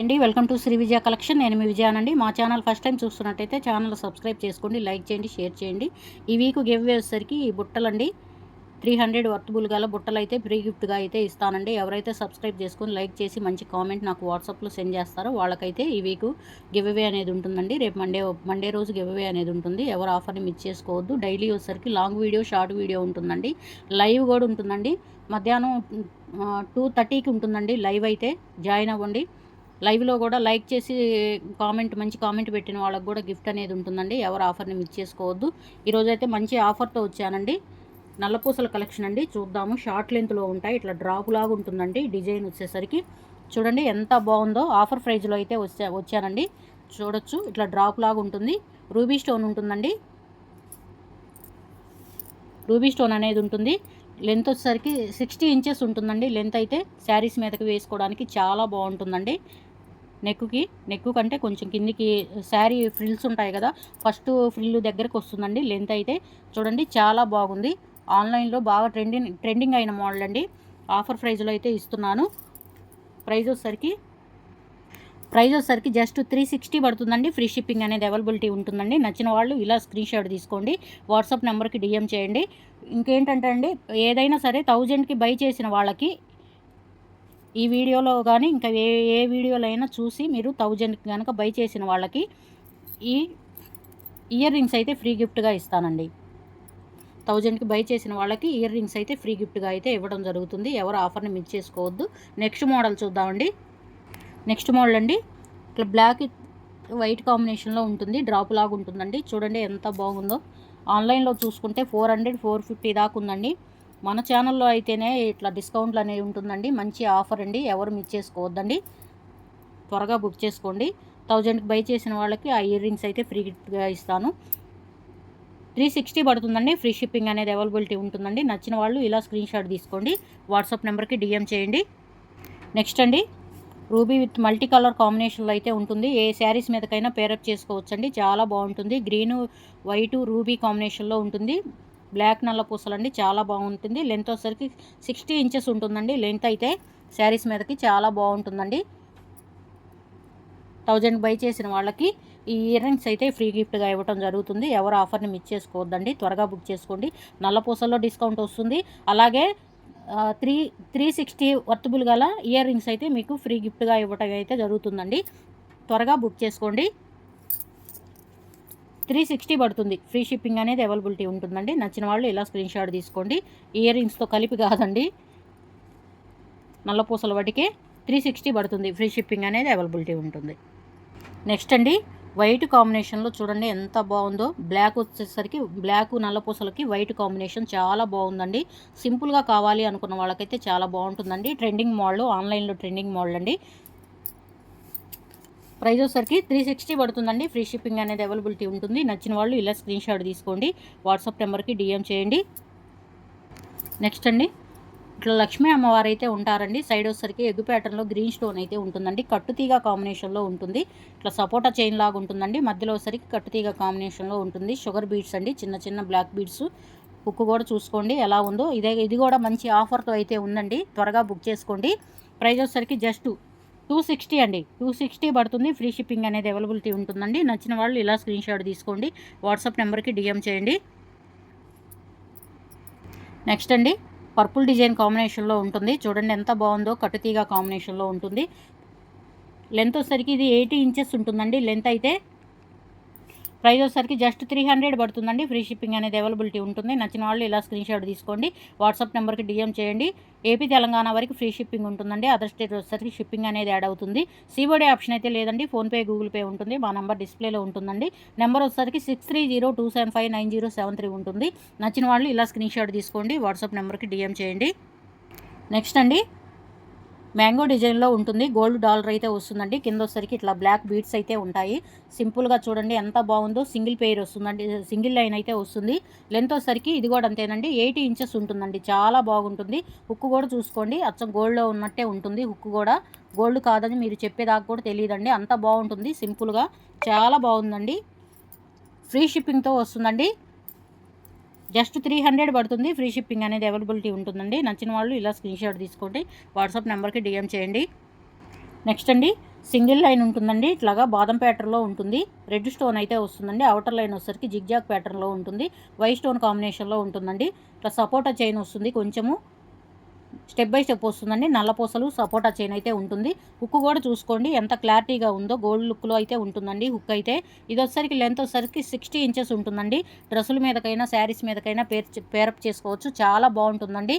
అండి welcome to Sri Vijaya collection. నేను మీ విజయానండి మా ఛానల్ ఫస్ట్ టైం చూస్తున్నట్టయితే ఛానల్ సబ్స్క్రైబ్ చేసుకోండి లైక్ చేయండి షేర్ చేయండి. ఈ వీక్ గివ్ వచ్చేసరికి ఈ బుట్టలండి. త్రీ హండ్రెడ్ వర్తబుల్ గల బుట్టలు అయితే ఫ్రీ గిఫ్ట్గా అయితే ఇస్తానండి. ఎవరైతే సబ్స్క్రైబ్ చేసుకొని లైక్ చేసి మంచి కామెంట్ నాకు వాట్సాప్లో సెండ్ చేస్తారో వాళ్ళకైతే ఈ వీక్ గివ్ అవే అనేది ఉంటుందండి. రేపు మండే మండే రోజు గివ్ అవే అనేది ఉంటుంది. ఎవరు ఆఫర్ని మిస్ చేసుకోవద్దు. డైలీ వచ్చేసరికి లాంగ్ వీడియో షార్ట్ వీడియో ఉంటుందండి. లైవ్ కూడా ఉంటుందండి. మధ్యాహ్నం టూ థర్టీకి ఉంటుందండి. లైవ్ అయితే జాయిన్ అవ్వండి. లైవ్లో కూడా లైక్ చేసి కామెంట్ మంచి కామెంట్ పెట్టిన వాళ్ళకి కూడా గిఫ్ట్ అనేది ఉంటుందండి. ఎవరు ఆఫర్ని మిస్ చేసుకోవద్దు. ఈరోజు అయితే మంచి ఆఫర్తో వచ్చానండి. నల్లపూసల కలెక్షన్ అండి. చూద్దాము. షార్ట్ లెంత్లో ఉంటాయి. ఇట్లా డ్రాప్ లాగా ఉంటుందండి డిజైన్ వచ్చేసరికి. చూడండి ఎంత బాగుందో. ఆఫర్ ప్రైజ్లో అయితే వచ్చా వచ్చానండి. చూడొచ్చు. ఇట్లా డ్రాప్ లాగా ఉంటుంది. రూబీ స్టోన్ ఉంటుందండి. రూబీ స్టోన్ అనేది ఉంటుంది. లెంత్ వచ్చేసరికి సిక్స్టీ ఇంచెస్ ఉంటుందండి. లెంత్ అయితే శారీస్ మీదకి వేసుకోవడానికి చాలా బాగుంటుందండి. నెక్కుకి నెక్కు కంటే కొంచెం కిందికి శారీ ఫ్రిల్స్ ఉంటాయి కదా ఫస్ట్ ఫ్రిల్ దగ్గరకు వస్తుందండి లెంత్ అయితే. చూడండి చాలా బాగుంది. ఆన్లైన్లో బాగా ట్రెండింగ్ ట్రెండింగ్ అయిన మోడల్ అండి. ఆఫర్ ప్రైజ్లో అయితే ఇస్తున్నాను. ప్రైజ్ వచ్చేసరికి ప్రైజ్ వచ్చేసరికి జస్ట్ త్రీ సిక్స్టీ పడుతుందండి. ఫ్రీ షిప్పింగ్ అనేది అవైలబిలిటీ ఉంటుందండి. నచ్చిన వాళ్ళు ఇలా స్క్రీన్ షాట్ తీసుకోండి. వాట్సాప్ నెంబర్కి డిఎం చేయండి. ఇంకేంటంటే అండి ఏదైనా సరే థౌజండ్కి బై చేసిన వాళ్ళకి ఈ వీడియోలో కానీ ఇంకా ఏ ఏ వీడియోలైనా చూసి మీరు థౌజండ్కి కనుక బై చేసిన వాళ్ళకి ఈ ఇయర్ రింగ్స్ అయితే ఫ్రీ గిఫ్ట్గా ఇస్తానండి. థౌజండ్కి బై చేసిన వాళ్ళకి ఇయర్ రింగ్స్ అయితే ఫ్రీ గిఫ్ట్గా అయితే ఇవ్వడం జరుగుతుంది. ఎవరు ఆఫర్ని మిస్ చేసుకోవద్దు. నెక్స్ట్ మోడల్ చూద్దామండి. నెక్స్ట్ మోడల్ అండి. ఇట్లా బ్లాక్ వైట్ కాంబినేషన్లో ఉంటుంది. డ్రాప్ లాగా ఉంటుందండి. చూడండి ఎంత బాగుందో. ఆన్లైన్లో చూసుకుంటే ఫోర్ హండ్రెడ్ ఫోర్ ఫిఫ్టీ దాకా ఉందండి. మన ఛానల్లో అయితేనే ఇట్లా డిస్కౌంట్లు అనేవి ఉంటుందండి. మంచి ఆఫర్ అండి. ఎవరు మిస్ చేసుకోవద్దండి. త్వరగా బుక్ చేసుకోండి. థౌజండ్కి బై చేసిన వాళ్ళకి ఆ ఇయర్ రింగ్స్ అయితే ఫ్రీగా ఇస్తాను. త్రీ సిక్స్టీ పడుతుందండి. ఫ్రీ షిప్పింగ్ అనేది అవైలబిలిటీ ఉంటుందండి. నచ్చిన వాళ్ళు ఇలా స్క్రీన్ షాట్ తీసుకోండి. వాట్సాప్ నెంబర్కి డిఎం చేయండి. నెక్స్ట్ అండి. రూబీ విత్ మల్టీ కలర్ కాంబినేషన్లో అయితే ఉంటుంది. ఏ శారీస్ మీదకైనా పేరప్ చేసుకోవచ్చండి. చాలా బాగుంటుంది. గ్రీను వైటు రూబీ కాంబినేషన్లో ఉంటుంది. బ్లాక్ నల్ల పూసలండి చాలా బాగుంటుంది. లెంత్ వచ్చేసరికి సిక్స్టీ ఇంచెస్ ఉంటుందండి. లెంత్ అయితే శారీస్ మీదకి చాలా బాగుంటుందండి. థౌజండ్ బై చేసిన వాళ్ళకి ఈ ఇయర్ రింగ్స్ అయితే ఫ్రీ గిఫ్ట్గా ఇవ్వడం జరుగుతుంది. ఎవరు ఆఫర్ని మిస్ చేసుకోవద్దండి. త్వరగా బుక్ చేసుకోండి. నల్ల పూసల్లో డిస్కౌంట్ వస్తుంది. అలాగే త్రీ త్రీ సిక్స్టీ వర్తబుల్ గల ఇయర్ రింగ్స్ అయితే మీకు ఫ్రీ గిఫ్ట్గా ఇవ్వటం అయితే జరుగుతుందండి. త్వరగా బుక్ చేసుకోండి. త్రీ సిక్స్టీ పడుతుంది. ఫ్రీ షిప్పింగ్ అనేది అవైలబిలిటీ ఉంటుందండి. నచ్చిన వాళ్ళు ఇలా స్క్రీన్ షాట్ తీసుకోండి. ఇయర్ రింగ్స్తో కలిపి కాదండి. నల్లపూసల వాటికి త్రీ సిక్స్టీ పడుతుంది. ఫ్రీ షిప్పింగ్ అనేది అవైలబిలిటీ ఉంటుంది. నెక్స్ట్ అండి వైట్ కాంబినేషన్లో చూడండి ఎంత బాగుందో. బ్లాక్ వచ్చేసరికి బ్లాక్ నల్లపూసలకి వైట్ కాంబినేషన్ చాలా బాగుందండి. సింపుల్గా కావాలి అనుకున్న వాళ్ళకైతే చాలా బాగుంటుందండి. ట్రెండింగ్ మోడల్ ఆన్లైన్లో ట్రెండింగ్ మోడల్ అండి ప్రైజ్ వచ్చేసరికి త్రీ సిక్స్టీ పడుతుందండి. ఫ్రీ షిప్పింగ్ అనేది అవైలబిలిటీ ఉంటుంది. నచ్చిన వాళ్ళు ఇలా స్క్రీన్ షాట్ తీసుకోండి. వాట్సాప్ నెంబర్కి డిఎం చేయండి. నెక్స్ట్ అండి. ఇట్లా లక్ష్మీ అమ్మవారు అయితే ఉంటారండి. సైడ్ వచ్చేసరికి ఎగ్ ప్యాటర్న్లో గ్రీన్ స్టోన్ అయితే ఉంటుందండి. కట్టుతీగ కాంబినేషన్లో ఉంటుంది. ఇట్లా సపోటా చైన్ లాగా ఉంటుందండి. మధ్యలో వచ్చేసరికి కట్టుతీగ కాంబినేషన్లో ఉంటుంది. షుగర్ బీడ్స్ అండి. చిన్న చిన్న బ్లాక్ బీడ్స్ బుక్ కూడా చూసుకోండి. ఎలా ఉందో. ఇదే ఇది కూడా మంచి ఆఫర్తో అయితే ఉందండి. త్వరగా బుక్ చేసుకోండి. ప్రైజ్ వచ్చేసరికి జస్ట్ టూ సిక్స్టీ అండి. టూ సిక్స్టీ పడుతుంది. ఫ్రీ షిప్పింగ్ అనేది అవైలబిలిటీ ఉంటుందండి. నచ్చిన వాళ్ళు ఇలా స్క్రీన్ షాట్ తీసుకోండి. వాట్సాప్ నెంబర్కి డిఎం చేయండి. నెక్స్ట్ అండి. పర్పుల్ డిజైన్ కాంబినేషన్లో ఉంటుంది. చూడండి ఎంత బాగుందో. కట్టుతీగా కాంబినేషన్లో ఉంటుంది. లెంత్ వచ్చేసరికి ఇది ఎయిటీ ఇంచెస్ ఉంటుందండి. లెంత్ అయితే ప్రైస్ వచ్చేసరికి జస్ట్ త్రీ హండ్రెడ్ పడుతుందండి. ఫ్రీ షిప్పింగ్ అనేది అవైలబిలిటీ ఉంటుంది. నచ్చిన వాళ్ళు ఇలా స్క్రీన్ షాట్ తీసుకోండి. వాట్సాప్ నెంబర్కి డిఎం చేయండి. ఏపీ తెలంగాణ వరకు ఫ్రీ షిప్పింగ్ ఉంటుందండి. అదర్ స్టేట్ వచ్చేసరికి షిప్పింగ్ అనేది యాడ్ అవుతుంది. సిఓడి ఆప్షన్ అయితే లేదండి. ఫోన్పే గూగుల్ పే ఉంటుంది. మా నెంబర్ డిస్ప్లేలో ఉంటుందండి. నెంబర్ వచ్చేసరికి six three zero two seven five nine zero seven three ఉంటుంది. నచ్చిన వాళ్ళు ఇలా స్క్రీన్ షాట్ తీసుకోండి. వాట్సాప్ నెంబర్కి డిఎం చేయండి. నెక్స్ట్ అండి. మ్యాంగో డిజైన్లో ఉంటుంది. గోల్డ్ డాలర్ అయితే వస్తుందండి. కింద వచ్చేసరికి ఇట్లా బ్లాక్ బీడ్స్ అయితే ఉంటాయి. సింపుల్గా చూడండి ఎంత బాగుందో. సింగిల్ పేర్ వస్తుందండి. సింగిల్ లైన్ అయితే వస్తుంది. లెంత్ వచ్చేసరికి ఇది కూడా అంతేనండి. ఎయిటీ ఇంచెస్ ఉంటుందండి. చాలా బాగుంటుంది. హుక్ కూడా చూసుకోండి. అచ్చం గోల్డ్లో ఉన్నట్టే ఉంటుంది హుక్ కూడా. గోల్డ్ కాదని మీరు చెప్పేదాకా కూడా తెలియదండి. అంత బాగుంటుంది. సింపుల్గా చాలా బాగుందండి. ఫ్రీ షిప్పింగ్తో వస్తుందండి. జస్ట్ త్రీ హండ్రెడ్ పడుతుంది. ఫ్రీ షిప్పింగ్ అనేది అవైలబిలిటీ ఉంటుందండి. నచ్చిన వాళ్ళు ఇలా స్క్రీన్ షాట్ తీసుకోండి. వాట్సాప్ నెంబర్కి డిఎం చేయండి. నెక్స్ట్ అండి సింగిల్ లైన్ ఉంటుందండి. ఇట్లాగా బాదం ప్యాటర్న్లో ఉంటుంది. రెడ్ స్టోన్ అయితే వస్తుందండి. అవుటర్ లైన్ వచ్చేసరికి జిగ్జాగ్ ప్యాటర్న్లో ఉంటుంది. వైట్ స్టోన్ కాంబినేషన్లో ఉంటుందండి. ఇట్లా సపోటా చైన్ వస్తుంది కొంచెము. స్టెప్ బై స్టెప్ వస్తుందండి. నల్ల పూసలు సపోటా చైన్ అయితే ఉంటుంది. హుక్ కూడా చూసుకోండి. ఎంత క్లారిటీగా ఉందో గోల్డ్ లుక్లో అయితే ఉంటుందండి హుక్ అయితే. ఇది వచ్చేసరికి లెంత్ వచ్చేసరికి సిక్స్టీ ఇంచెస్ ఉంటుందండి. డ్రెస్సుల మీదకైనా శారీస్ మీదకైనా పేర్ పేరప్ చేసుకోవచ్చు. చాలా బాగుంటుందండి.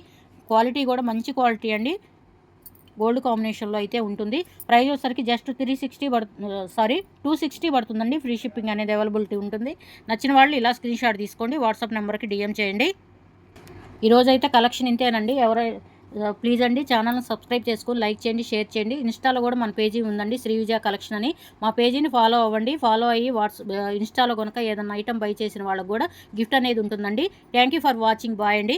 క్వాలిటీ కూడా మంచి క్వాలిటీ అండి. గోల్డ్ కాంబినేషన్లో అయితే ఉంటుంది. ప్రైస్ వచ్చేసరికి జస్ట్ త్రీ సిక్స్టీ పడు సారీ టూ సిక్స్టీ పడుతుందండి. ఫ్రీ షిప్పింగ్ అనేది అవైలబిలిటీ ఉంటుంది. నచ్చిన వాళ్ళు ఇలా స్క్రీన్ షాట్ తీసుకోండి. వాట్సాప్ నెంబర్కి డిఎం చేయండి. ఈరోజైతే కలెక్షన్ ఇంతేనండి. ఎవరై ప్లీజ్ అండి ఛానల్ని సబ్స్క్రైబ్ చేసుకొని లైక్ చేయండి షేర్ చేయండి. ఇన్స్టాలో కూడా మన పేజీ ఉందండి శ్రీవిజయ కలెక్షన్ అని. మా పేజీని ఫాలో అవ్వండి ఫాలో అయ్యి వాట్సాప్ ఇన్స్టాలో కనుక ఏదైనా ఐటమ్ బై చేసిన వాళ్ళకి కూడా గిఫ్ట్ అనేది ఉంటుందండి. Thank you for watching bye అండి.